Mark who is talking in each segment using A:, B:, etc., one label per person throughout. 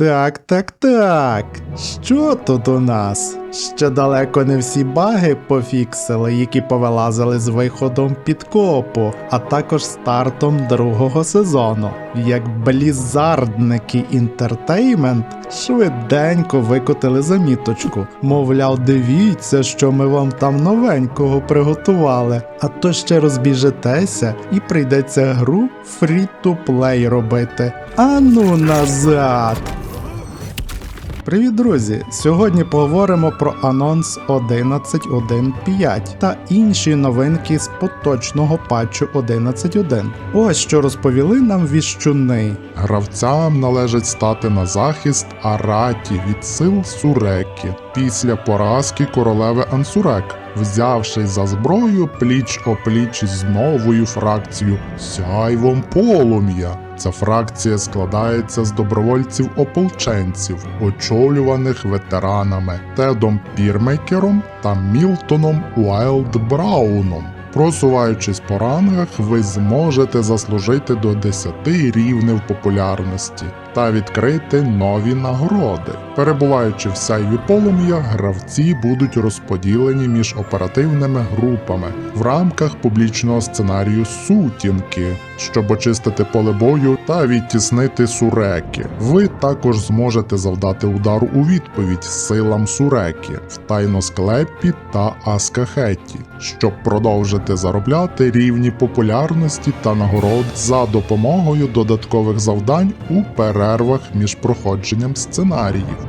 A: Так, так, так. Що тут у нас? Ще далеко не всі баги пофіксили, які повилазили з виходом підкопу, а також стартом другого сезону. Як блізардники інтертеймент швиденько викотили заміточку. Мовляв, дивіться, що ми вам там новенького приготували, а то ще розбіжетеся і прийдеться гру фрі-ту-плей робити. Ану назад! Привіт, друзі! Сьогодні поговоримо про анонс 11.1.5 та інші новинки з поточного патчу 11.1. Ось що розповіли нам віщуни.
B: Гравцям належить стати на захист Араті від сил Суреки після поразки королеви Ансурек, взявши за зброю пліч опліч з новою фракцією Сяйвом Полум'я. Ця фракція складається з добровольців-ополченців, очолюваних ветеранами Тедом Пірмейкером та Мілтоном Уайлдбрауном. Просуваючись по рангах, ви зможете заслужити до 10 рівнів популярності та відкрити нові нагороди. Перебуваючи в сайві полум'я, гравці будуть розподілені між оперативними групами в рамках публічного сценарію сутінки, щоб очистити поле бою та відтіснити суреки. Ви також зможете завдати удару у відповідь силам суреки в тайносклепі та аскахеті, щоб продовжити заробляти рівні популярності та нагород за допомогою додаткових завдань у перервах між проходженням сценаріїв.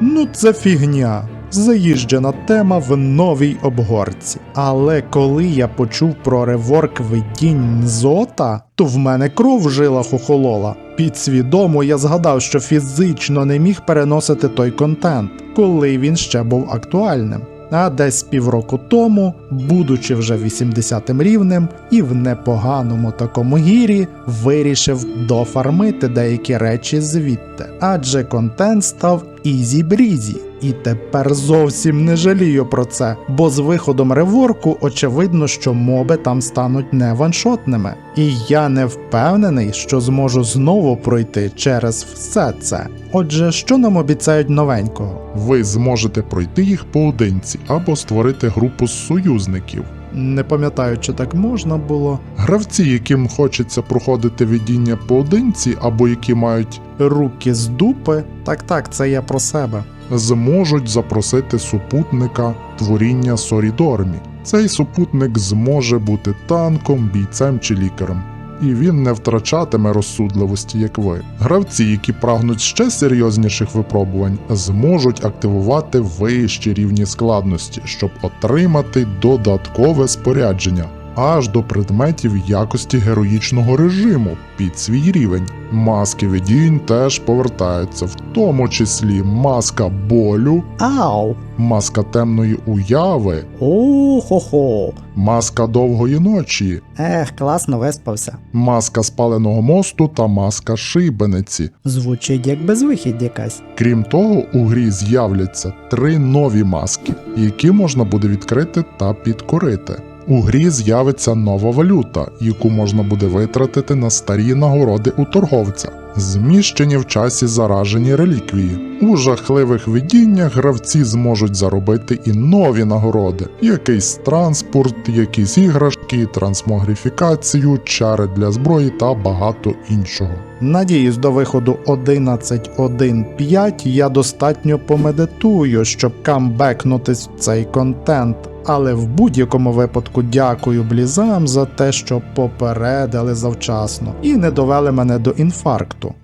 A: Ну, це фігня. Заїжджена тема в новій обгорці. Але коли я почув про реворк видінь Зота, то в мене кров в жилах охолола. Підсвідомо я згадав, що фізично не міг переносити той контент, коли він ще був актуальним. А десь півроку тому, будучи вже 80-м рівнем і в непоганому такому гірі, вирішив дофармити деякі речі звідти, адже контент став ізі-брізі. І тепер зовсім не жалію про це, бо з виходом реворку очевидно, що моби там стануть не ваншотними. І я не впевнений, що зможу знову пройти через все це. Отже, що нам обіцяють новенького?
B: Ви зможете пройти їх поодинці або створити групу з союзників.
A: Не пам'ятаю, чи так можна було.
B: Гравці, яким хочеться проходити видіння поодинці, або які мають
A: Руки з дупи. Так, так, це я про себе.
B: Зможуть запросити супутника творіння Сорідормі. Цей супутник зможе бути танком, бійцем чи лікарем. І він не втрачатиме розсудливості, як ви. Гравці, які прагнуть ще серйозніших випробувань, зможуть активувати вищі рівні складності, щоб отримати додаткове спорядження. Аж до предметів якості героїчного режиму під свій рівень. Маски видінь теж повертаються, в тому числі маска болю,
A: Ау!
B: маска темної уяви,
A: О-хо-хо!
B: маска довгої ночі,
C: Ех, класно виспався.
B: маска спаленого мосту та маска шибениці.
C: Звучить як безвихідь якась.
B: Крім того, у грі з'являться три нові маски, які можна буде відкрити та підкорити. У грі з'явиться нова валюта, яку можна буде витратити на старі нагороди у торговця. Зміщені в часі заражені реліквії. У жахливих видіннях гравці зможуть заробити і нові нагороди: якийсь транспорт, якісь іграшки, трансмогрифікацію, чари для зброї та багато іншого.
A: Надіюсь, до виходу 11.1.5 я достатньо помедитую, щоб камбекнутись в цей контент. Але в будь-якому випадку дякую блізам за те, що попередили завчасно і не довели мене до інфаркту.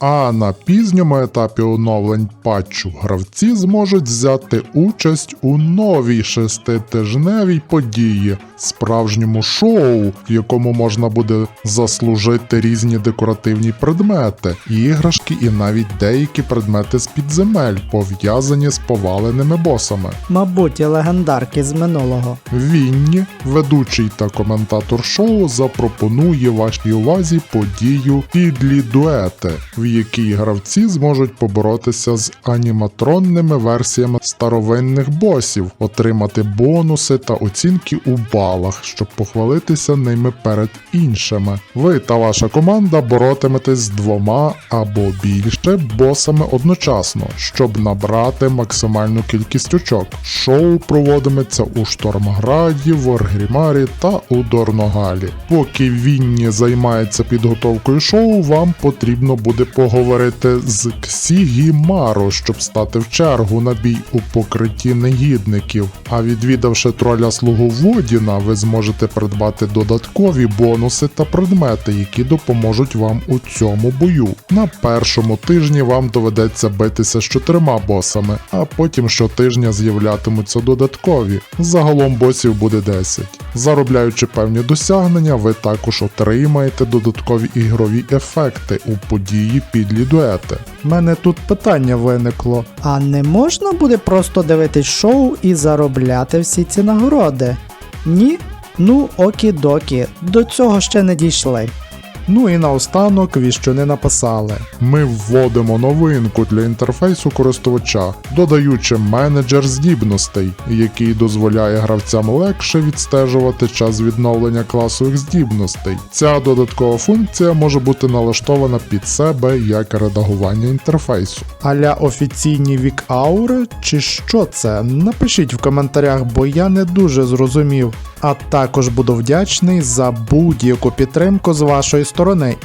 B: А на пізньому етапі оновлень патчу гравці зможуть взяти участь у новій шеститижневій події, справжньому шоу, в якому можна буде заслужити різні декоративні предмети, іграшки і навіть деякі предмети з підземель, пов'язані з поваленими босами.
C: Мабуть, і легендарки з минулого.
B: Вінні, ведучий та коментатор шоу, запропонує вашій увазі подію Підлі дуети, в якій гравці зможуть поборотися з аніматронними версіями старовинних босів, отримати бонуси та оцінки у балах, щоб похвалитися ними перед іншими. Ви та ваша команда боротиметесь з двома або більше босами одночасно, щоб набрати максимальну кількість очок. Шоу проводиметься у Штормграді, Воргрімарі та у Дорногалі. Поки Вінні займається підготовкою шоу, вам потрібно буде поговорити з Ксігімаро, щоб стати в чергу на бій у покритті негідників. А відвідавши троля слугу Водіна, ви зможете придбати додаткові бонуси та предмети, які допоможуть вам у цьому бою. На першому тижні вам доведеться битися з чотирма босами, а потім щотижня з'являтимуться додаткові. Загалом босів буде 10. Заробляючи певні досягнення, ви також отримаєте додаткові ігрові ефекти у події підлі дуети.
A: Мене тут питання виникло.
C: А не можна буде просто дивитись шоу і заробляти всі ці нагороди? Ні? Ну окі-докі, до цього ще не дійшли.
A: Ну і наостанок, віщо не написали.
B: Ми вводимо новинку для інтерфейсу користувача, додаючи менеджер здібностей, який дозволяє гравцям легше відстежувати час відновлення класових здібностей. Ця додаткова функція може бути налаштована під себе як редагування інтерфейсу.
A: Аля офіційні вік аури, чи що це? Напишіть в коментарях, бо я не дуже зрозумів. А також буду вдячний за будь-яку підтримку з вашої сторони,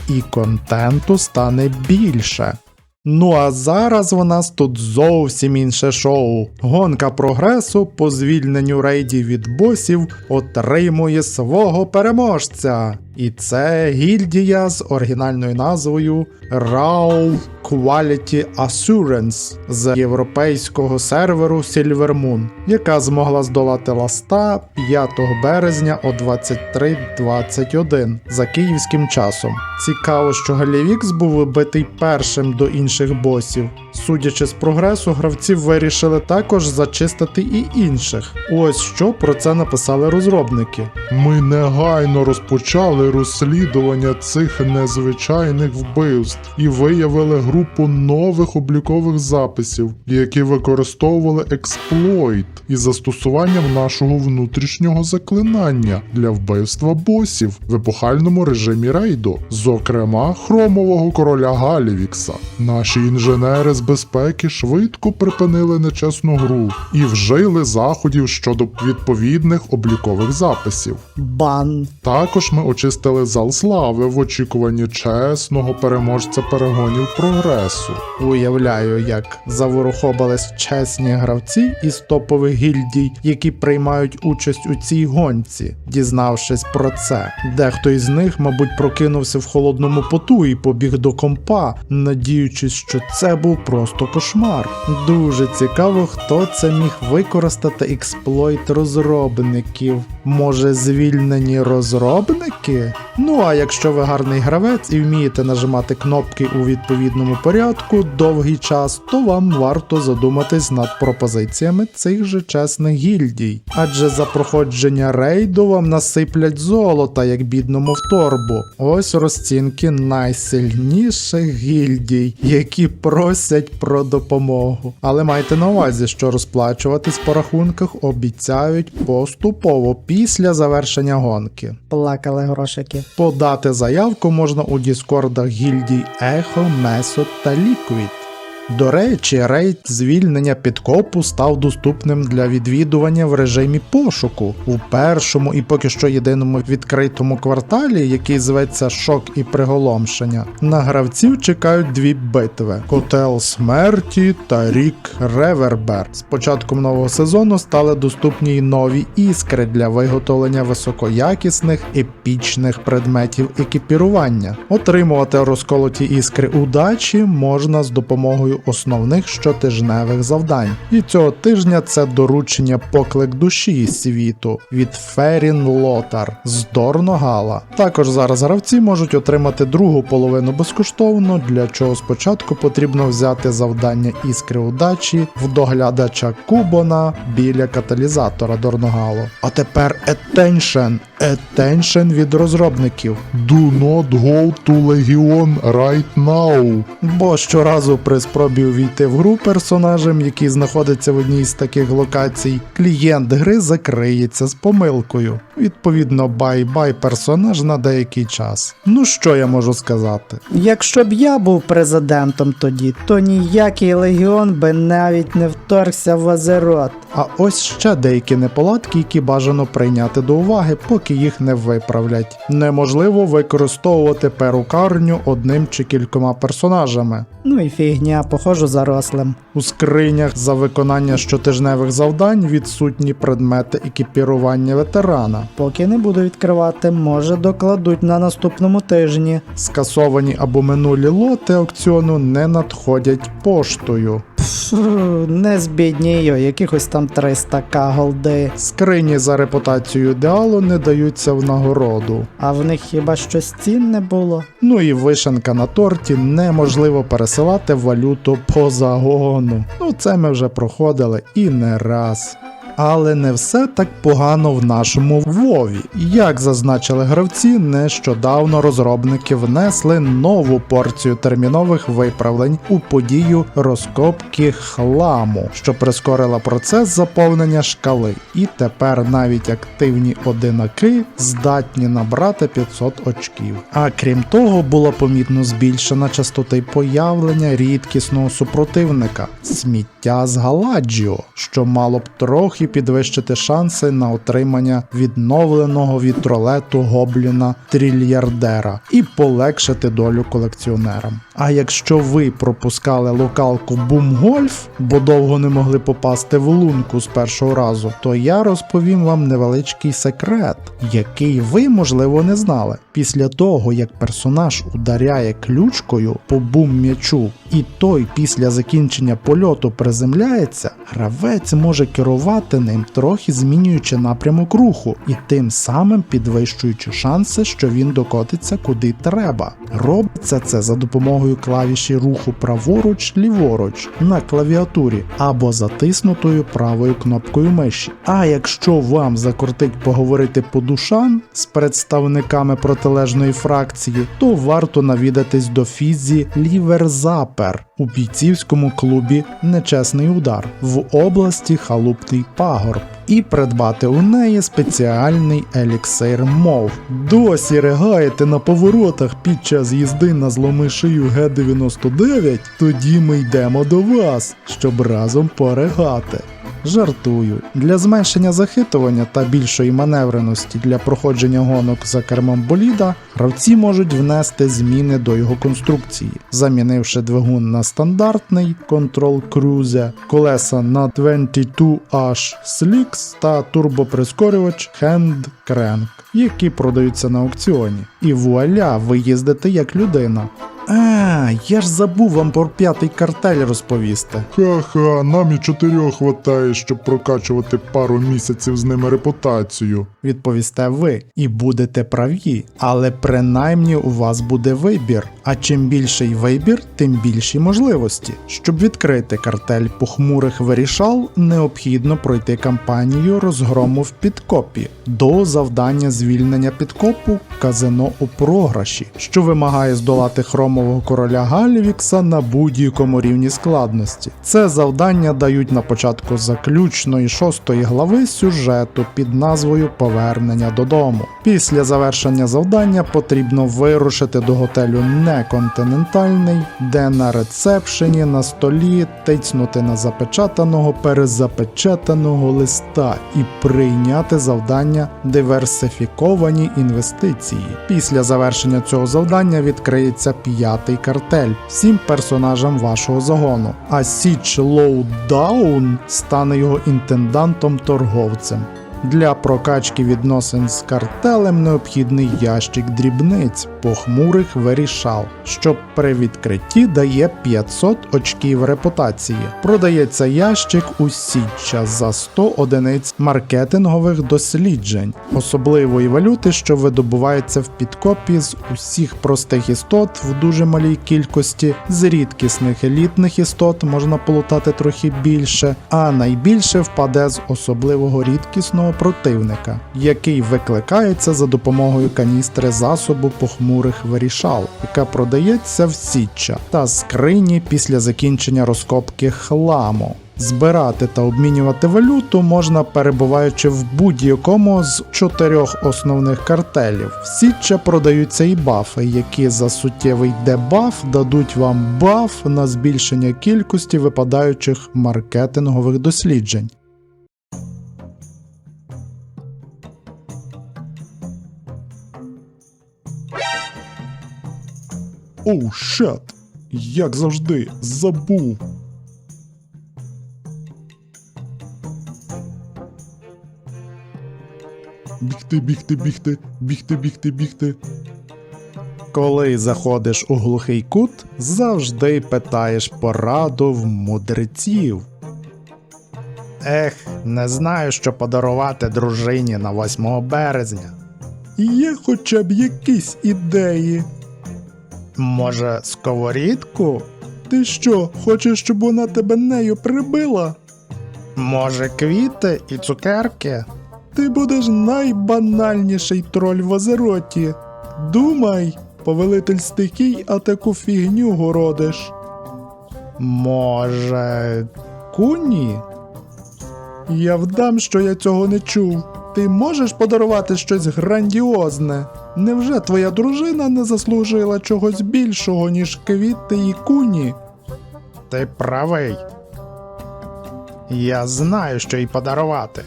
A: і контенту стане більше. Ну а зараз у нас тут зовсім інше шоу. Гонка прогресу по звільненню рейдів від босів отримує свого переможця. І це гільдія з оригінальною назвою RAW Quality Assurance з європейського серверу Silver Moon, яка змогла здолати ласта 5 березня о 23.21 за київським часом. Цікаво, що Галівікс був вибитий першим до інших босів. Судячи з прогресу, гравці вирішили також зачистити і інших. Ось що про це написали розробники.
B: Ми негайно розпочали розслідування цих незвичайних вбивств і виявили групу нових облікових записів, які використовували експлойт із застосуванням нашого внутрішнього заклинання для вбивства босів в епохальному режимі рейду, зокрема хромового короля Галівікса. Наші інженери з безпеки швидко припинили нечесну гру і вжили заходів щодо відповідних облікових записів.
C: Бан.
B: Також ми очистили зал слави в очікуванні чесного переможця перегонів прогресу.
A: Уявляю, як заворухобились чесні гравці із топових гільдій, які приймають участь у цій гонці, дізнавшись про це. Дехто із них, мабуть, прокинувся в холодному поту і побіг до компа, надіючись, що це був просто кошмар. Дуже цікаво, хто це міг використати експлойт розробників. Може, звільнені розробники? Ну а якщо ви гарний гравець і вмієте нажимати кнопки у відповідному порядку довгий час, то вам варто задуматись над пропозиціями цих же чесних гільдій. Адже за проходження рейду вам насиплять золота, як бідному в торбу. Ось розцінки найсильніших гільдій, які просять про допомогу. Але майте на увазі, що розплачуватись по рахунках обіцяють поступово після завершення гонки.
C: Плакали грошики.
A: Подати заявку можна у діскордах гільдій Ехо, Месо та Liquid. До речі, рейд звільнення підкопу став доступним для відвідування в режимі пошуку у першому і поки що єдиному відкритому кварталі, який зветься Шок і приголомшення. На гравців чекають дві битви: Котел смерті та Рік Ревербер. З початком нового сезону стали доступні й нові іскри для виготовлення високоякісних епічних предметів екіпірування. Отримувати розколоті іскри удачі можна з допомогою основних щотижневих завдань. І цього тижня це доручення поклик душі світу від Ферін Лотар з Дорногала. Також зараз гравці можуть отримати другу половину безкоштовно, для чого спочатку потрібно взяти завдання іскри удачі в доглядача Кубона біля каталізатора Дорногалу. А тепер Attention! Attention від розробників.
B: Do not go to Legion right now.
A: Бо щоразу при спробі увійти в гру персонажем, який знаходиться в одній з таких локацій, клієнт гри закриється з помилкою. Відповідно, бай-бай персонаж на деякий час. Ну що я можу сказати?
C: Якщо б я був президентом тоді, то ніякий легіон би навіть не вторгся в Азерот.
A: А ось ще деякі неполадки, які бажано прийняти до уваги, поки їх не виправлять. Неможливо використовувати перукарню одним чи кількома персонажами.
C: Ну і фігня, похожу зарослим.
A: У скринях за виконання щотижневих завдань відсутні предмети екіпірування ветерана.
C: Поки не буду відкривати, може докладуть на наступному тижні.
A: Скасовані або минулі лоти аукціону не надходять поштою.
C: Не збіднію, якихось там 300к голди.
A: Скрині за репутацією ідеалу не даються в нагороду.
C: А в них хіба щось цінне було?
A: Ну і вишенка на торті неможливо пересилати валюту по загону. Ну це ми вже проходили і не раз. Але не все так погано в нашому Вові. Як зазначили гравці, нещодавно розробники внесли нову порцію термінових виправлень у подію розкопки хламу, що прискорила процес заповнення шкали. І тепер навіть активні одинаки здатні набрати 500 очків. А крім того, було помітно збільшена частота появлення рідкісного супротивника сміття з Галаджіо, що мало б трохи підвищити шанси на отримання відновленого вітролету гобліна трильярдера і полегшити долю колекціонерам. А якщо ви пропускали локалку Бумгольф, бо довго не могли попасти в лунку з першого разу, то я розповім вам невеличкий секрет, який ви, можливо, не знали. Після того, як персонаж ударяє ключкою по бум-м'ячу, і той після закінчення польоту приземляється, гравець може керувати ним, трохи змінюючи напрямок руху, і тим самим підвищуючи шанси, що він докотиться куди треба. Робиться це за допомогою клавіші руху праворуч ліворуч на клавіатурі або затиснутою правою кнопкою миші. А якщо вам закортить поговорити по душам з представниками протилежної фракції, то варто навідатись до фізі Ліверзапер у бійцівському клубі Нечесний удар. В області Халупний Пагорб і придбати у неї спеціальний еліксир мов. Досі регаєте на поворотах під час їзди на зломишию Г-99? Тоді ми йдемо до вас, щоб разом порегати. Жартую. Для зменшення захитування та більшої маневреності для проходження гонок за кермом боліда гравці можуть внести зміни до його конструкції, замінивши двигун на стандартний Control Cruise, колеса на 22H Slicks та турбоприскорювач Hand Crank, які продаються на аукціоні. І вуаля, ви їздите як людина. А, я ж забув вам про п'ятий картель розповісти.
B: Ха-ха, нам і чотирьох хватає, щоб прокачувати пару місяців з ними репутацію.
A: відповісте ви, і будете праві. Але принаймні у вас буде вибір. А чим більший вибір, тим більші можливості. Щоб відкрити картель похмурих вирішал, необхідно пройти кампанію розгрому в підкопі до завдання звільнення підкопу казино у програші, що вимагає здолати хромового короля Гальвікса на будь-якому рівні складності. Це завдання дають на початку заключної шостої глави сюжету під назвою Повернення додому. Після завершення завдання потрібно вирушити до готелю Неконтинентальний, де на рецепшені на столі тицнути на запечатаного перезапечатаного листа і прийняти завдання диверсифіковані інвестиції. Після завершення цього завдання відкриється п'ятий картель всім персонажам вашого загону. А Січ Лоудаун стане його інтендантом-торговцем. Для прокачки відносин з картелем необхідний ящик дрібниць похмурих вирішал, що при відкритті дає 500 очків репутації. Продається ящик у Січча за 100 одиниць маркетингових досліджень, особливої валюти, що видобувається в підкопі з усіх простих істот в дуже малій кількості, з рідкісних елітних істот можна полутати трохи більше, а найбільше впаде з особливого рідкісного противника, який викликається за допомогою каністри засобу похмурих вирішал, яка продається в Січча та скрині після закінчення розкопки хламу. Збирати та обмінювати валюту можна перебуваючи в будь-якому з чотирьох основних картелів. В Січчя продаються і бафи, які за суттєвий дебаф дадуть вам баф на збільшення кількості випадаючих маркетингових досліджень. Оу, шет! Як завжди, забув. Бігти, бігти, бігти, бігти, бігти, бігти. Коли заходиш у глухий кут, завжди питаєш пораду в мудреців. Ех, не знаю, що подарувати дружині на 8 березня. Є хоча б якісь ідеї. Може, сковорідку? Ти що, хочеш, щоб вона тебе нею прибила? Може, квіти і цукерки? Ти будеш найбанальніший троль в Азероті. Думай, повелитель стихій, а таку фігню городиш. Може, куні? Я вдам, що я цього не чув. Ти можеш подарувати щось грандіозне? Невже твоя дружина не заслужила чогось більшого, ніж квіти і куні? Ти правий. Я знаю, що їй подарувати.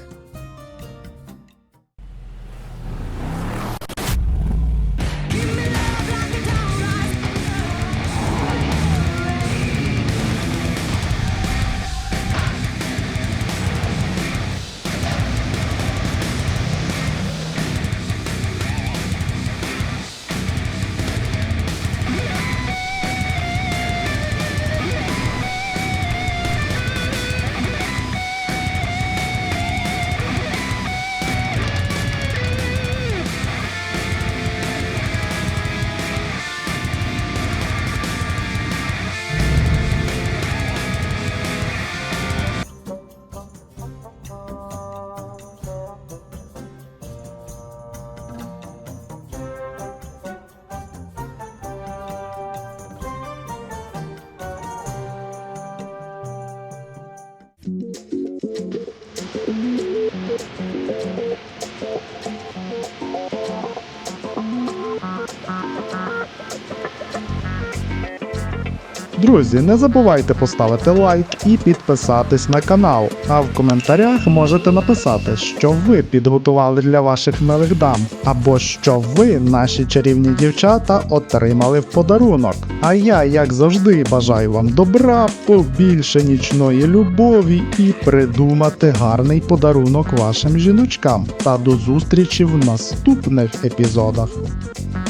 A: Друзі, не забувайте поставити лайк і підписатись на канал. А в коментарях можете написати, що ви підготували для ваших милих дам, або що ви, наші чарівні дівчата, отримали в подарунок. А я, як завжди, бажаю вам добра, побільше нічної любові і придумати гарний подарунок вашим жіночкам. Та до зустрічі в наступних епізодах.